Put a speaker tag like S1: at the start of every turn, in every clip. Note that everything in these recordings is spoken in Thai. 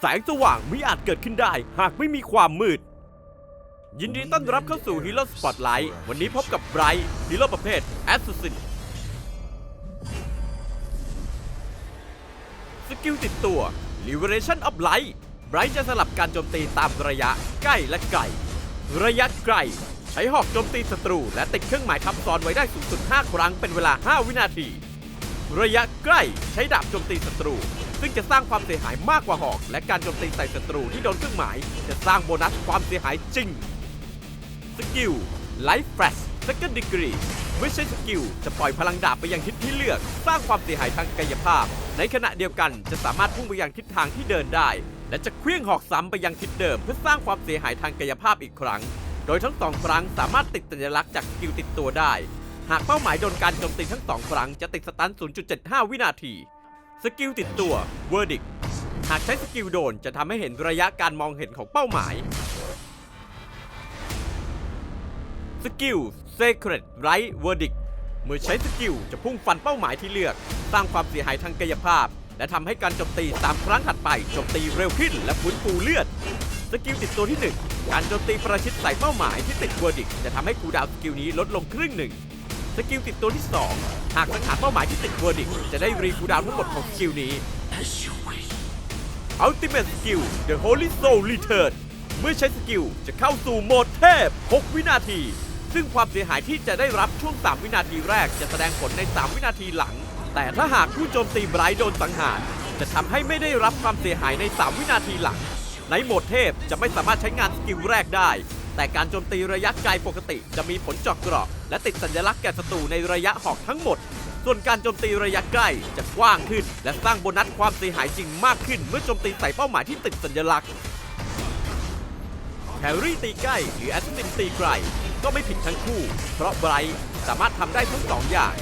S1: แสงสว่างมิอาจเกิดขึ้นได้ หากไม่มีความมืด ยินดีต้อนรับเข้าสู่ฮีโร่สปอตไลท์วันนี้พบกับไบรท์ฮีโร่ประเภทแอสซินสกิลติดตัว Liberation of Light ไบรท์จะสลับการโจมตีตามระยะใกล้และไกล ระยะไกล ใช้หอกโจมตีศัตรู และติดเครื่องหมายทับซ้อนไว้ได้สูงสุด 5 ครั้งเป็นเวลา 5 วินาที ระยะใกล้ใช้ดาบโจมตีศัตรู ซึ่งจะสร้างความเสียหายมากกว่าหอก และการโจมตีใส่ศัตรูที่โดนเครื่องหมาย จะสร้างโบนัสความเสียหายจริง สกิล Life Flash Second Degree เมื่อใช้สกิลจะปล่อยพลังดาบไปยังทิศที่เลือก สร้างความเสียหายทางกายภาพ ในขณะเดียวกันจะสามารถพุ่งไปยังทิศทางที่เดินได้ และจะเคลื่องหอกซ้ำไปยังทิศเดิม เพื่อสร้างความเสียหายทางกายภาพอีกครั้ง โดยทั้งสองครั้งสามารถติดสัญลักษณ์จากสกิลติดตัวได้ หากเป้าหมายโดนการโจมตีทั้งสองครั้งจะติดสตัน 0.75 วินาที สกิลติดตัว Verdict หากใช้สกิลโดนจะทำให้เห็นระยะการมองเห็นของเป้าหมาย สกิล Secret Right Verdict เมื่อใช้สกิลจะพุ่งฟันเป้าหมายที่เลือก สร้างความเสียหายทางกายภาพ และทำให้การโจมตีตามครั้งถัดไปโจมตีเร็วขึ้นและฟื้นฟูเลือด สกิลติดตัวที่ 1 การโจมตีประชิดใส่เป้าหมายที่ติด Verdict จะทำให้คูดาวน์สกิลนี้ลดลงครึ่งหนึ่ง สกิลติดตัวที่ 2 หากสังหารเป้าหมายที่ติด Verdict จะได้รีคูดาวทั้งหมดของสกิลนี้ Ultimate Skill The Holy Soul Return เมื่อใช้สกิลจะเข้าสู่โหมดเทพ 6 วินาที ซึ่งความเสียหายที่จะได้รับช่วง 3 วินาทีแรกจะแสดงผลใน 3 วินาทีหลัง แต่ถ้าหากผู้โจมตีไบรท์โดนสังหาร จะทำให้ไม่ได้รับความเสียหายใน 3 วินาทีหลัง ในโหมดเทพจะไม่สามารถใช้งานสกิลแรกได้ แต่การโจมตีระยะไกลปกติจะมีผลเจอกเกราะ และติดสัญลักษณ์แก่ศัตรูในระยะหอกทั้งหมด ส่วนการโจมตีระยะใกล้จะกว้างขึ้น และสร้างโบนัสความเสียหายจริงมากขึ้น เมื่อโจมตีใส่เป้าหมายที่ติดสัญลักษณ์แฮร์รี่ตีใกล้หรือแอสซินตีไกลก็ไม่ผิดทั้งคู่ เพราะไบรท์สามารถทำได้ทั้งสองอย่าง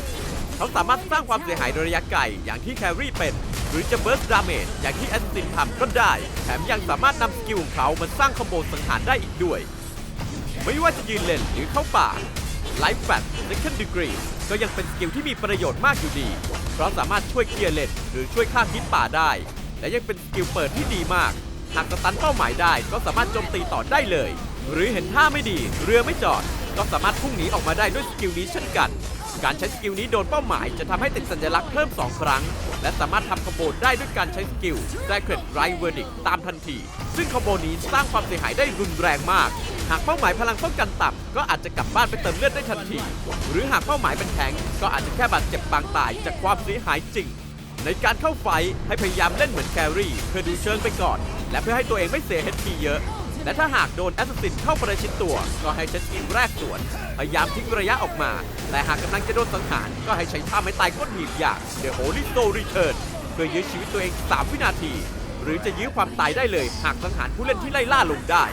S1: เขาสามารถสร้างความเสียหายระยะไกลอย่างที่แครี่เป็น หรือจะเบิร์สดาเมจอย่างที่แอสซินทำก็ได้ แถมยังสามารถนำสกิลของเขามาสร้างคอมโบสังหารได้อีกด้วย ไม่ว่าจะยืนเล่นหรือเข้าป่า Life f a t Second Degree ก็ยังเป็นสกิลที่มีประโยชน์มากอยู่ดี เพราะสามารถช่วยเคลียร์เลนหรือช่วยฆ่าพิษป่าได้ และยังเป็นสกิลเปิดที่ดีมาก หากสตันเป้าหมายได้ก็สามารถโจมตีต่อได้เลย หรือเห็นท่าไม่ดี เรือไม่จอด ก็สามารถพุ่งหนีออกมาได้ด้วยสกิลนี้เช่นกัน การใช้สกิลนี้โดนเป้าหมายจะทำให้ติดสัญลักษณ์เพิ่ม 2 ครั้ง และสามารถทำคอมโบได้ด้วยการใช้สกิล Sacred Right Verdict ตามทันที ซึ่งคอมโบนี้สร้างความเสียหายได้รุนแรงมาก หากเป้าหมายพลังป้องกันต่ำก็อาจจะกลับบ้านไปเติมเลือดได้ทันที หรือหากเป้าหมายเป็นแทงก็อาจจะแค่บาดเจ็บปางตายจากความเสียหายจริง ในการเข้าไฟให้พยายามเล่นเหมือนแครี่เพื่อดูเชิงไปก่อน และเพื่อให้ตัวเองไม่เสีย HP เยอะ และถ้าหากโดนแอสซัสซินเข้าประชิดตัว ก็ให้ใช้สกิลแรกสวน พยายามทิ้งระยะออกมา แต่หากกำลังจะโดนสังหารก็ให้ใช้ท่าไม้ตายก้นหีบอย่าง The Holy Soul Return เพื่อยื้อชีวิตตัวเอง 3 วินาที หรือจะยื้อความตายได้เลย หากสังหารผู้เล่นที่ไล่ล่าลงได้